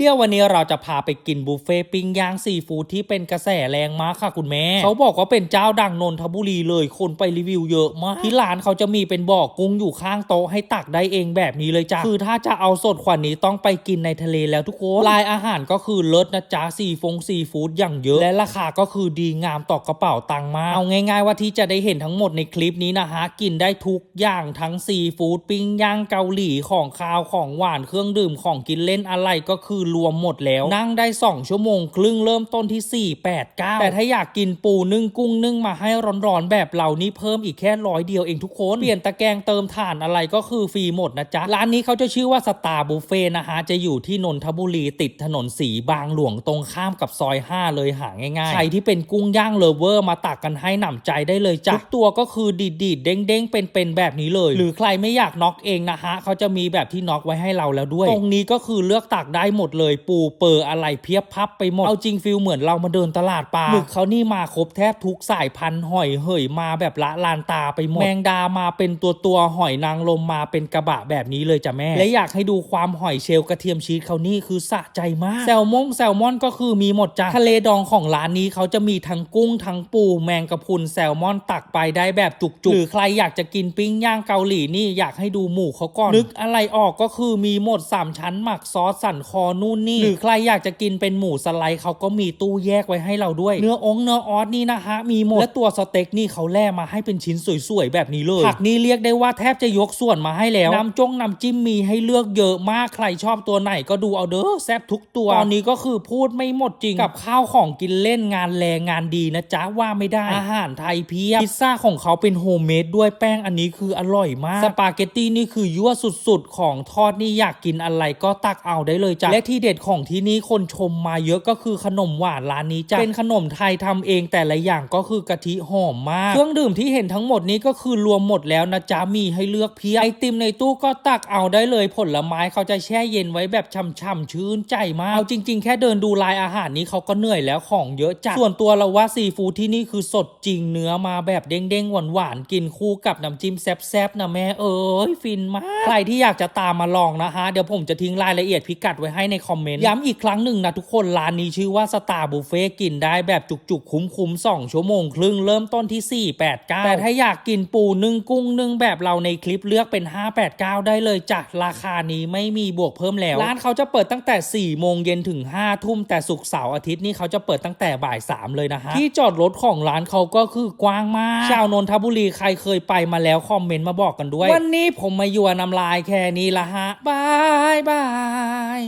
เดี๋ยววันนี้เราจะพาไปกินบุฟเฟ่ต์ปิ้งย่างซีฟู้ดที่เป็นกระแสแรงมากค่ะคุณแม่ เขาบอกว่าเป็นเจ้าดังนนทบุรีเลย คนไปรีวิวเยอะมาก ที่ร้านเขาจะมีเป็นบ่อกุ้งอยู่ข้างโต๊ะให้ตักได้เองแบบนี้เลยจ้ะ คือถ้าจะเอาสดกว่านี้ต้องไปกินในทะเลแล้วทุกคนรายอาหารก็คือเลิศนะจ๊ะซีฟงซีฟู้ดอย่างเยอะ และราคาก็คือดีงามต่อกระเป๋าตังค์มากเอาง่าย ๆ ว่าที่จะได้เห็นทั้งหมดในคลิปนี้นะฮะกินได้ทุกอย่างทั้งซีฟู้ดปิ้งย่างเกาหลีของคาวของหวานเครื่องดื่มของกินเล่นอะไรก็คือรวมหมดแล้ว นั่งได้ 2 ชั่วโมง ครึ่งเริ่มต้นที่ 4 8 9 แต่ถ้าอยากกินปูนึ่งกุ้งนึ่งมาให้ร้อนๆ แบบเรานี่เพิ่มอีกแค่ร้อยเดียวเองทุกคน เปลี่ยนตะแกรงเติมถ่านอะไรก็คือฟรีหมดนะจ๊ะ ร้านนี้เขาจะชื่อว่าสตาร์บุฟเฟ่นะฮะ จะอยู่ที่นนทบุรีติดถนนสีบางหลวงตรงข้ามกับซอย 5 เลยหาง่ายๆ ใครที่เป็นกุ้งย่างเลเวอร์มาตักกันให้หนำใจได้เลยจ้ะทุกตัวก็คือดีดๆเด้งๆเป็นๆแบบนี้เลย หรือใครไม่อยากน็อกเองนะฮะเขาจะมีแบบที่น็อกไว้ให้เราแล้วด้วย ตรงนี้ก็คือเลือกตักได้หมดเลยปูเปอร์อะไรเพียบพับไปหมด เอาจริงฟิลเหมือนเรามาเดินตลาดปลาหมึกเขานี่มาครบแทบทุกสายพันธุ์หอยเหยมาแบบละลานตาไปหมด แมงดามาเป็นตัวตัวหอยนางรมมาเป็นกระบะแบบนี้เลยจ้ะแม่ และอยากให้ดูความหอยเชลกระเทียมชีสเขานี่คือสะใจมาก แซลมงแซลมอนก็คือมีหมดจ้ะทะเลดองของร้านนี้เขาจะมีทั้งกุ้งทั้งปูแมงกะพรุนแซลมอนตักไปได้แบบจุกๆหรือใครอยากจะกินปิ้งย่างเกาหลีนี่อยากให้ดูหมูเขาก่อนนึกอะไรออกก็คือมีหมด3ชั้นหมักซอสสันคอนนนี่หรือใครอยากจะกินเป็นหมูสไลด์เขาก็มีตู้แยกไว้ให้เราด้วย เนื้อองเนื้อออสนี่นะฮะมีหมดและตัวสเต็กนี่เขาแล่มาให้เป็นชิ้นสวยๆแบบนี้เลยผักนี่เรียกได้ว่าแทบจะยกส่วนมาให้แล้วน้ำจงน้ำจิ้มมีให้เลือกเยอะมากใครชอบตัวไหนก็ดูเอาเด้อแซ่บทุกตัวตอนนี้ก็คือพูดไม่หมดจริงกับข้าวของกินเล่นงานแรงงานดีนะจ๊ะว่าไม่ได้อาหารไทยเพียบพิซซ่าของเขาเป็นโฮมเมดด้วยแป้งอันนี้คืออร่อยมากสปาเกตตี้นี่คือยั่วสุดๆ ของทอดนี่อยากกินอะไรก็ตักเอาได้เลยจ้ะและที่เด็ดของที่นี่คนชมมาเยอะก็คือขนมหวานร้านนี้จ้ะเป็นขนมไทยทำเองแต่ละอย่างก็คือกะทิหอมมาก เครื่องดื่มที่เห็นทั้งหมดนี้ก็คือรวมหมดแล้วนะจ๊ะมีให้เลือกเพียไอติมในตู้ก็ตักเอาได้เลยผลไม้เขาจะแช่เย็นไว้แบบช่ำๆชื่นใจมากเอาจริง ๆ แค่เดินดูลายอาหารนี้เขาก็เหนื่อยแล้วของเยอะจัดส่วนตัวเราว่าซีฟู้ดที่นี่คือสดจริงเนื้อมาแบบเด้งๆหวานๆกินคู่กับน้ำจิ้มแซ่บๆนะแม่เอ้ยฟินมากใครที่อยากจะตามมาลองนะฮะเดี๋ยวผมจะทิ้งรายละเอียดพิกัดไว้ให้ในคอมเมนต์ ย้ำอีกครั้งหนึ่งนะทุกคน ร้านนี้ชื่อว่าสตาร์บุฟเฟ่กินได้แบบจุกๆ คุ้มๆ2ชั่วโมงครึ่งเริ่มต้นที่ 4 8 9 แต่ถ้าอยากกินปูนึ่งกุ้งนึ่งแบบเราในคลิปเลือกเป็น 5 8 9 ได้เลยจ้ะราคานี้ไม่มีบวกเพิ่มแล้ว ร้านเขาจะเปิดตั้งแต่ 4 โมงเย็นถึง 5 ทุ่มแต่ศุกร์เสาร์อาทิตย์นี่เขาจะเปิดตั้งแต่บ่าย 3 เลยนะฮะที่จอดรถของร้านเขาก็คือกว้างมากชาวนนทบุรีใครเคยไปมาแล้วคอมเมนต์มาบอกกันด้วย วันนี้ผมมายัวนำลายแค่นี้ละฮะบายบาย